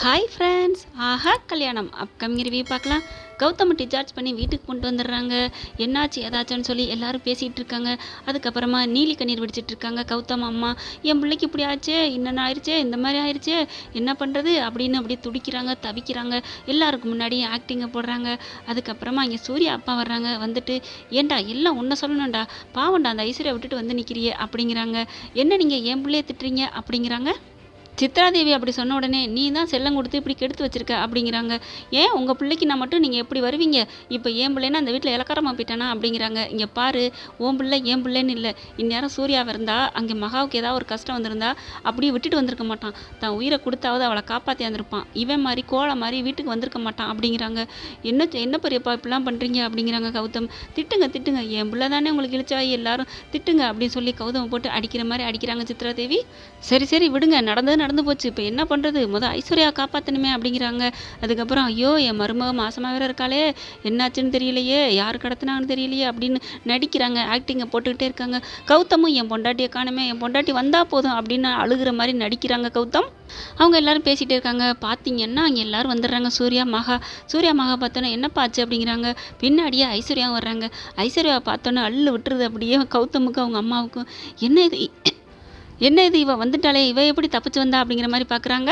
Hi friends ஆஹா கல்யாணம். Upcoming review பார்க்கலாம். Gautham discharge பண்ணி வீட்டுக்கு கொண்டு வந்துடுறாங்க. என்னாச்சு ஏதாச்சும்னு சொல்லி எல்லாரும் பேசிகிட்டு இருக்காங்க. அதுக்கப்புறமா நீலி கண்ணீர் வெடிச்சிட்டு இருக்காங்க. கௌதம் அம்மா என் பிள்ளைக்கு இப்படி ஆச்சு என்னென்ன ஆயிடுச்சே? இந்த மாதிரி ஆயிடுச்சே? என்ன பண்ணுறது அப்படின்னு அப்படியே துடிக்கிறாங்க தவிக்கிறாங்க. எல்லாருக்கும் முன்னாடி ஆக்டிங்கை போடுறாங்க. அதுக்கப்புறமா இங்கே சூர்யா அப்பா வர்றாங்க. வந்துட்டு ஏன்டா எல்லாம் ஒன்றை சொல்லணும்டா. பாவம்டா அந்த ஐஸ்வர்யா விட்டுட்டு வந்து நிற்கிறியே அப்படிங்கிறாங்க. என்ன நீங்கள் என் பிள்ளைய திட்டுறீங்க? அப்படிங்கிறாங்க. சித்ராதேவி அப்படி சொன்ன உடனே நீ தான் செல்லம் கொடுத்து இப்படி கெடுத்து வச்சிருக்க அப்படிங்கிறாங்க. ஏன்? உங்கள் பிள்ளைக்கு நான் மட்டும் நீங்கள் எப்படி வருவீங்க? இப்போ ஏன் பிள்ளைன்னா அந்த வீட்டில் இலக்காரமாக போயிட்டானா? அப்படிங்கிறாங்க. இங்கே பாரு ஓன் பிள்ளை ஏன் பிள்ளைன்னு இல்லை. இந்நேரம் சூர்யாவை இருந்தால் அங்கே மகாவுக்கு ஏதாவது ஒரு கஷ்டம் வந்திருந்தா அப்படியே விட்டுட்டு வந்திருக்க மாட்டான். தான் உயிரை கொடுத்தாவது அவளை காப்பாற்றி வந்திருப்பான். இவன் மாதிரி கோழை மாதிரி வீட்டுக்கு வந்திருக்க மாட்டான் அப்படிங்கிறாங்க. என்ன என்ன பெரியப்பா இப்படிலாம் பண்ணுறீங்க அப்படிங்கிறாங்க கௌதம். திட்டுங்க திட்டுங்க. என் பிள்ளை தானே உங்களுக்கு இழிச்சா எல்லாரும் திட்டுங்க அப்படின்னு சொல்லி கௌதம் போட்டு அடிக்கிற மாதிரி அடிக்கிறாங்க சித்ராதேவி. சரி சரி விடுங்க. நடந்தது. நடந்து போச்சு. இப்போ என்ன பண்ணுறது முதல் ஐஸ்வர்யா காப்பாற்றணுமே அப்படிங்கிறாங்க. அதுக்கப்புறம் ஐயோ என் மருமக மாசமாக வேற இருக்காளே. என்னாச்சுன்னு தெரியலையே. யார் கடத்தினான்னு தெரியலையே அப்படின்னு நடிக்கிறாங்க. ஆக்டிங்கை போட்டுக்கிட்டே இருக்காங்க. கௌதமும் என் பொண்டாட்டியை காணுமே. என் பொண்டாட்டி வந்தால் போதும் அப்படின்னு அழுகிற மாதிரி நடிக்கிறாங்க கௌதம். அவங்க எல்லாரும் பேசிகிட்டே இருக்காங்க. பார்த்தீங்கன்னா அங்கே எல்லாரும் வந்துடுறாங்க. சூர்யா மகா. சூர்யா மகா பார்த்தோன்னே என்னப்பா ஆச்சு? அப்படிங்கிறாங்க. பின்னாடியே ஐஸ்வர்யாவும் வர்றாங்க. ஐஸ்வர்யாவை பார்த்தோன்னே அள்ளு விட்டுருது அப்படியே கௌதமுக்கும் அவங்க அம்மாவுக்கும். என்ன இது? என்ன இது இவ வந்துட்டாலே இவ எப்படி தப்பிச்சு வந்தா அப்படிங்கிற மாதிரி பார்க்குறாங்க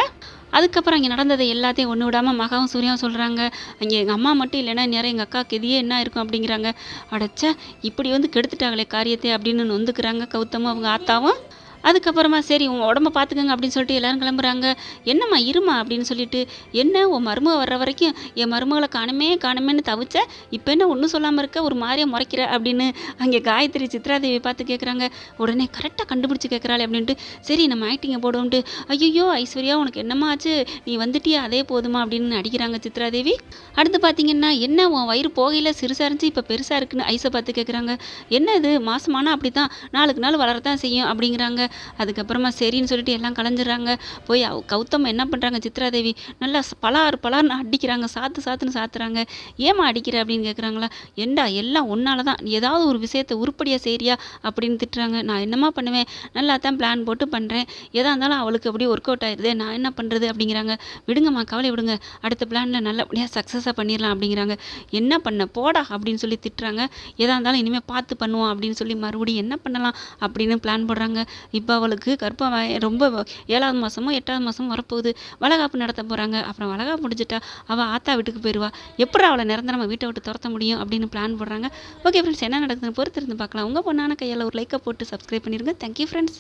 அதுக்கப்புறம் அங்கே நடந்ததை எல்லாத்தையும் ஒன்று விடாமல் மகாவும் சூர்யாவும் சொல்கிறாங்க அங்கே எங்கள் அம்மா மட்டும் இல்லைன்னா நேரம் எங்கள் அக்காவுக்கு இதையே என்ன இருக்கும் அப்படிங்கிறாங்க. அடைச்சா இப்படி வந்து கெடுத்துட்டாங்களே காரியத்தை அப்படின்னு நொந்துக்கிறாங்க கௌதமும் அவங்க ஆத்தாவும். அதுக்கப்புறமா சரி உன் உடம்ப பார்த்துக்கங்க அப்படின்னு சொல்லிட்டு எல்லாரும் கிளம்புறாங்க. என்னம்மா இருமா அப்படின்னு சொல்லிட்டு என்ன உன் மருமக வர்ற வரைக்கும் என் மருமகளை காணுமே காணுமேன்னு தவிச்ச இப்போ என்ன ஒன்றும் சொல்லாமல் இருக்க ஒரு மாதிரியே முறைக்கிற அப்படின்னு அங்கே காயத்ரி சித்ராதேவி பார்த்து கேட்குறாங்க உடனே கரெக்டாக கண்டுபிடிச்சி கேட்குறாள் அப்படின்ட்டு சரி நம்ம ஆக்டிங்கை போடுவோம்ட்டு. ஐயோ ஐஸ்வர்யா உனக்கு என்னம்மா ஆச்சு? நீ வந்துட்டியா? அதே போதுமா அப்படின்னு அடிக்கிறாங்க சித்ராதேவி. அடுத்து பார்த்தீங்கன்னா என்ன உன் வயிறு போகையில் சிறுசாக இருந்துச்சு இப்போ பெருசாக இருக்குன்னு ஐஸை பார்த்து கேட்குறாங்க என்ன இது மாசமானா அப்படி தான் நாளுக்கு நாள் வளரத்தான் செய்யும் அப்படிங்கிறாங்க. அதுக்கப்புறமா சரின்னு சொல்லிட்டு எல்லாம் கலைஞ்சிடுறாங்க. போய் அவ கௌதம் என்ன பண்ணுறாங்க சித்ராதேவி? நல்லா பலார் பலார்னு அடிக்கிறாங்க. சாத்து சாத்துன்னு சாத்துறாங்க. ஏமா அடிக்கிற அப்படின்னு கேட்குறாங்களா ஏண்டா எல்லாம் ஒன்னால தான் ஏதாவது ஒரு விஷயத்தை உருப்படியாக செய்றியா? அப்படின்னு திட்டுறாங்க. நான் என்னம்மா பண்ணுவேன்? நல்லா தான் பிளான் போட்டு பண்ணுறேன் எதாக இருந்தாலும் அவளுக்கு அப்படியே ஒர்க் அவுட் ஆயிடுது நான் என்ன பண்ணுறது அப்படிங்கிறாங்க. விடுங்கம்மா கவலை விடுங்க. அடுத்த பிளானில் நல்லபடியாக சக்ஸஸாக பண்ணிடலாம் அப்படிங்கிறாங்க. என்ன பண்ண? போடா அப்படின்னு சொல்லி திட்டுறாங்க. எதாக இருந்தாலும் இனிமேல் பார்த்து பண்ணுவோம் அப்படின்னு சொல்லி மறுபடியும் என்ன பண்ணலாம் அப்படின்னு பிளான் போடுறாங்க. இப்போ அவளுக்கு கர்ப்பம் ரொம்ப ஏழாவது மாதமோ எட்டாவது மாதமும் வரப்போகுது. வளகாப்பு நடத்த போகிறாங்க அப்புறம் வளகாப்பு முடிஞ்சிட்டா அவள் ஆத்தா வீட்டுக்கு போயிடுவா எப்படி அவளை நிரந்தரமாக வீட்டை விட்டு துரத்த முடியும் அப்படின்னு பிளான் போடுறாங்க. ஓகே ஃப்ரெண்ட்ஸ் என்ன நடக்குதுன்னு பொறுத்திருந்து பார்க்கலாம். உங்கள் பொண்ணான கையால் ஒரு லைக்கை போட்டு சப்ஸ்கிரைப் பண்ணிடுங்க தேங்க்யூ ஃப்ரெண்ட்ஸ்